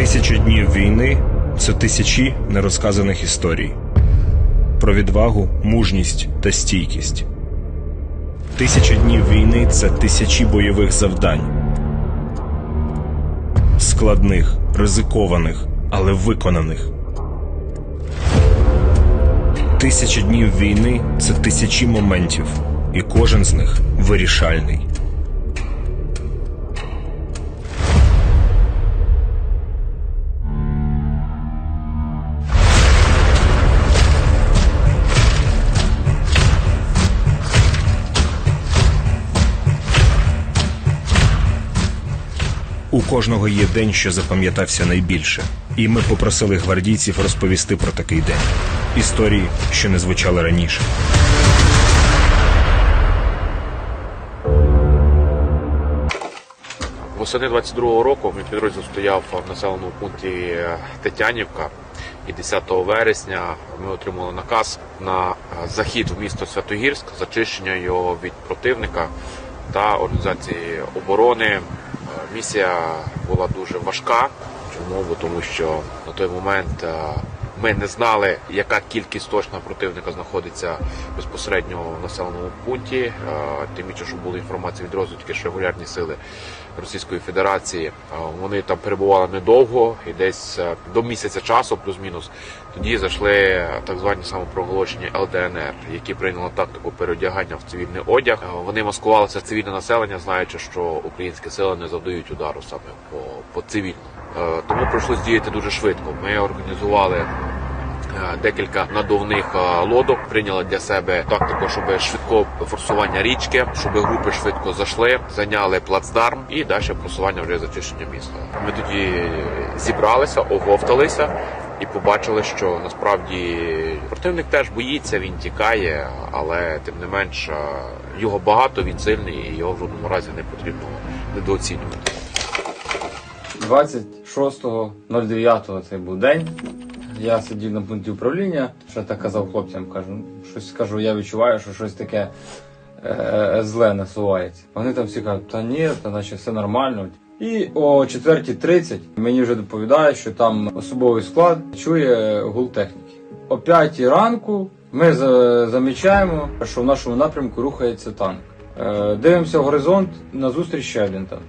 Тисячі днів війни це тисячі нерозказаних історій про відвагу, мужність та стійкість. Тисяча днів війни це тисячі бойових завдань. Складних, ризикованих, але виконаних. Тисяча днів війни це тисячі моментів, і кожен з них вирішальний. У кожного є день, що запам'ятався найбільше, і ми попросили гвардійців розповісти про такий день. Історії, що не звучали раніше. Восени 22-го року мій підрозділ стояв в населеному пункті Тетянівка. І 10 вересня ми отримали наказ на захід в місто Святогірськ, зачищення його від противника організації оборони. Е, Місія була дуже важка. Чому? Бо тому що на той момент е, ми не знали, яка кількість точна противника знаходиться безпосередньо в населеному пункті. Е, Тим більше, що була інформація від розвідки, що регулярні сили Російської Федерації е, вони там перебували недовго і десь е, до місяця часу, плюс-мінус. Тоді зайшли так звані самопроголошені ЛДНР, які прийняли тактику переодягання в цивільний одяг. Е, Вони маскувалися цивільне населення, знаючи, що українські сили не завдають удару саме по, по цивільному. Е, Тому прийшлось діяти дуже швидко. Ми організували е, декілька надувних е, лодок, прийняли для себе тактику, щоб швидко форсування річки, щоб групи швидко зайшли, зайняли плацдарм і далі просування вже зачищення міста. Ми тоді зібралися, оговталися. І побачили, що насправді противник теж боїться, він тікає, але тим не менш е, його багато, він сильний, і його в жодному разі не потрібно недооцінювати. 26.09 цей був день. Я сидів на пункті управління, що так казав хлопцям, кажу, «Ну, щось кажу, я відчуваю, що щось таке е, зле насувається. Вони там всі кажуть, та ні, та наче все нормально. І о 4.30 мені вже доповідають, що там особовий склад чує гул техніки. О 5 ранку ми замічаємо, що в нашому напрямку рухається танк. Е, Дивимося в горизонт, назустріч ще один танк.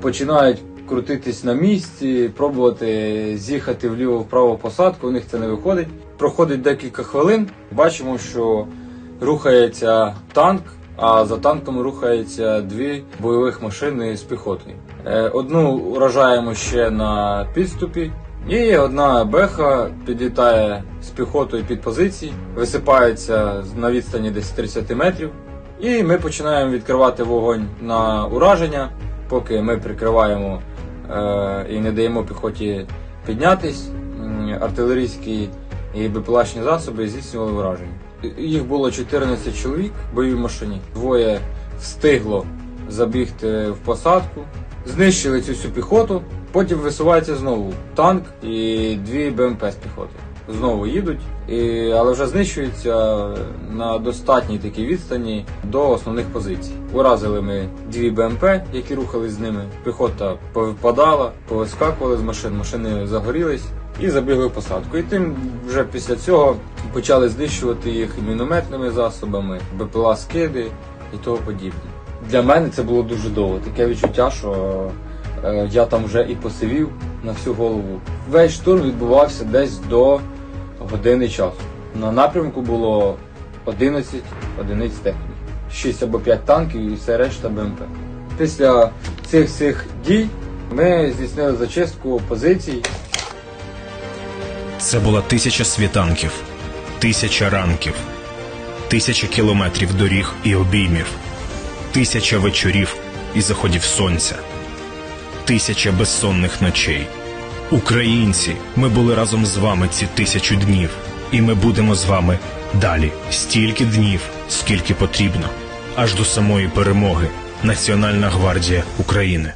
Починають крутитись на місці, пробувати з'їхати вліво-вправо посадку, у них це не виходить. Проходить декілька хвилин, бачимо, що рухається танк, а за танком рухається дві бойових машини з піхотою. Е, Одну уражаємо ще на підступі, і одна беха підлітає з піхотою під позиції, висипається на відстані десь 30 метрів. І ми починаємо відкривати вогонь на ураження, поки ми прикриваємо і не даємо піхоті піднятись. Артилерійські і БПЛАшні засоби здійснювали враження. Їх було 14 чоловік в бойовій машині. Двоє встигло забігти в посадку, знищили цю всю піхоту. Потім висувається знову танк і дві БМП з піхоти. Знову їдуть, і, але вже знищуються на достатній такій відстані до основних позицій. Уразили ми дві БМП, які рухались з ними. Піхота повипадала, повискакували з машин, машини загорілись і забігли в посадку. І тим вже після цього почали знищувати їх мінометними засобами, БПЛА скиди і того подібне. Для мене це було дуже довго. Таке відчуття, що е, я там вже і посивів на всю голову. Весь штурм відбувався десь до години часу. На напрямку було 11 одиниць техніки, 6 або 5 танків і все решта БМП. Після цих всіх дій ми здійснили зачистку позицій. Це була тисяча світанків, тисяча ранків, тисяча кілометрів доріг і обіймів, тисяча вечорів і заходів сонця, тисяча безсонних ночей. Українці, ми були разом з вами ці тисячу днів, і ми будемо з вами далі стільки днів, скільки потрібно, аж до самої перемоги. Національна гвардія України.